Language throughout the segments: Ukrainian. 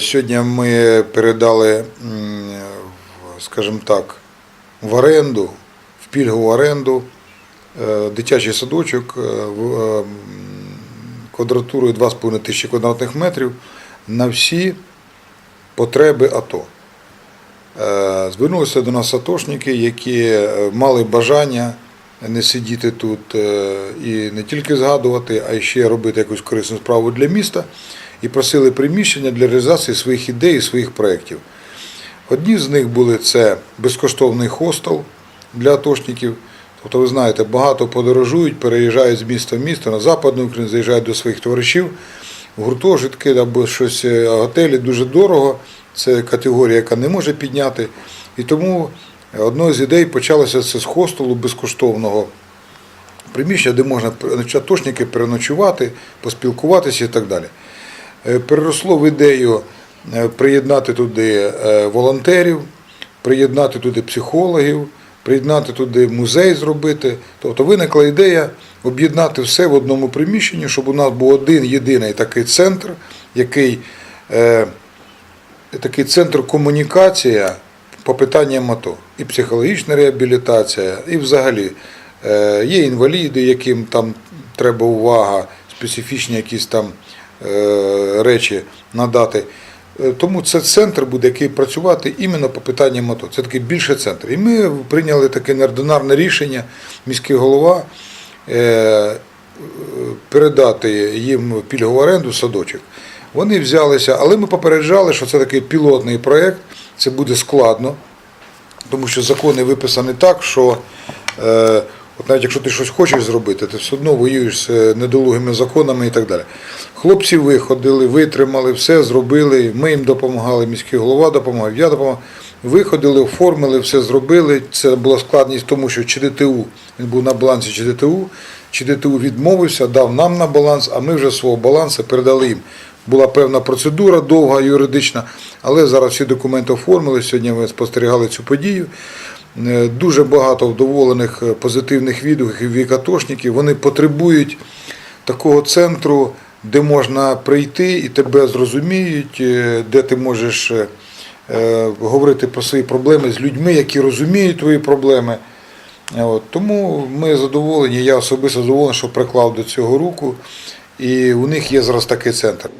Сьогодні ми передали, скажімо так, в оренду, в пільгову оренду е, дитячий садочок е, е, квадратурою 2,5 тисячі квадратних метрів на всі потреби АТО. Е, Звернулися до нас атошники, які е, мали бажання не сидіти тут е, і не тільки згадувати, а й ще робити якусь корисну справу для міста, і просили приміщення для реалізації своїх ідей і своїх проєктів. Одні з них були це безкоштовний хостел для атошників. Тобто, ви знаєте, багато подорожують, переїжджають з міста в місто на Западну Україну, заїжджають до своїх товаришів, гуртожитки або щось е, готелі дуже дорого. Це категорія, яка не може підняти. І тому одною з ідей почалося це з хостелу безкоштовного приміщення, де можна атошники переночувати, поспілкуватися і так далі. Е, Переросло в ідею е, приєднати туди е, волонтерів, приєднати туди психологів, приєднати туди музей зробити. Тобто виникла ідея об'єднати все в одному приміщенні, щоб у нас був один єдиний такий центр, який такий центр комунікація по питанням АТО. І психологічна реабілітація, і взагалі є інваліди, яким там треба увага, специфічні якісь там речі надати. Е, Тому це центр буде, який працювати іменно по питанням АТО. Це такий більше центр. І ми прийняли таке неординарне рішення, міський голова, е, передати їм пільгову оренду садочок. Вони взялися, але ми попереджали, що це такий пілотний проєкт, це буде складно, тому що закони виписані так, що е, от навіть якщо ти щось хочеш зробити, ти все одно воюєш з е, недолугими законами і так далі. Хлопці виходили, витримали, все зробили, ми їм допомагали, міський голова допомагав, я допомагав. Виходили, оформили, все зробили. Це була складність тому, що ЧДТУ, він був на балансі ЧДТУ, ЧДТУ відмовився, дав нам на баланс, а ми вже свого балансу передали їм. Була певна процедура довга, юридична, але зараз всі документи оформили. Сьогодні ми спостерігали цю подію. Е, Дуже багато вдоволених е, позитивних відгуків від атошників. Вони потребують такого центру, де можна прийти і тебе зрозуміють, е, де ти можеш говорити про свої проблеми з людьми, які розуміють твої проблеми. От, тому ми задоволені, я особисто задоволений, що приклав до цього руку. І у них є зараз такий центр.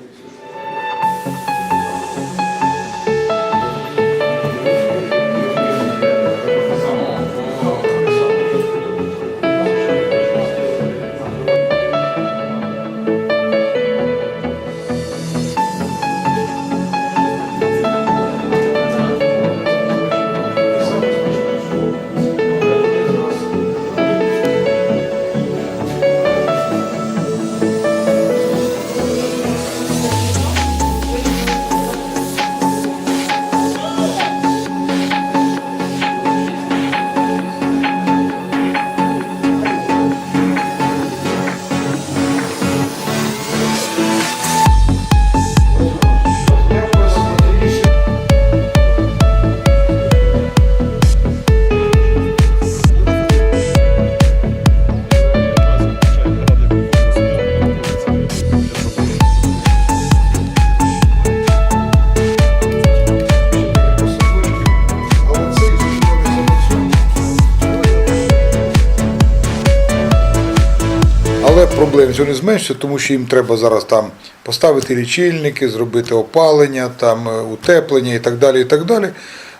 Проблем цього не зменшиться, тому що їм треба зараз там поставити лічильники, зробити опалення, там е, утеплення і так далі. І так далі.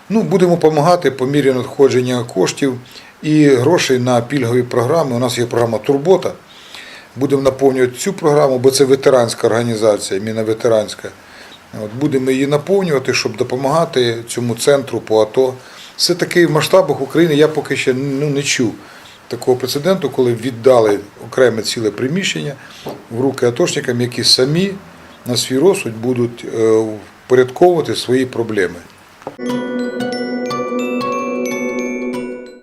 Ну, будемо допомагати по мірі надходження коштів і грошей на пільгові програми. У нас є програма Турбота. Будемо наповнювати цю програму, бо це ветеранська організація, міноветеранська. От, будемо її наповнювати, щоб допомагати цьому центру по АТО. Це такий в масштабах України я поки ще ну, не чув такого прецеденту, коли віддали окреме ціле приміщення в руки атошникам, які самі на свій розсуд будуть е, впорядковувати свої проблеми.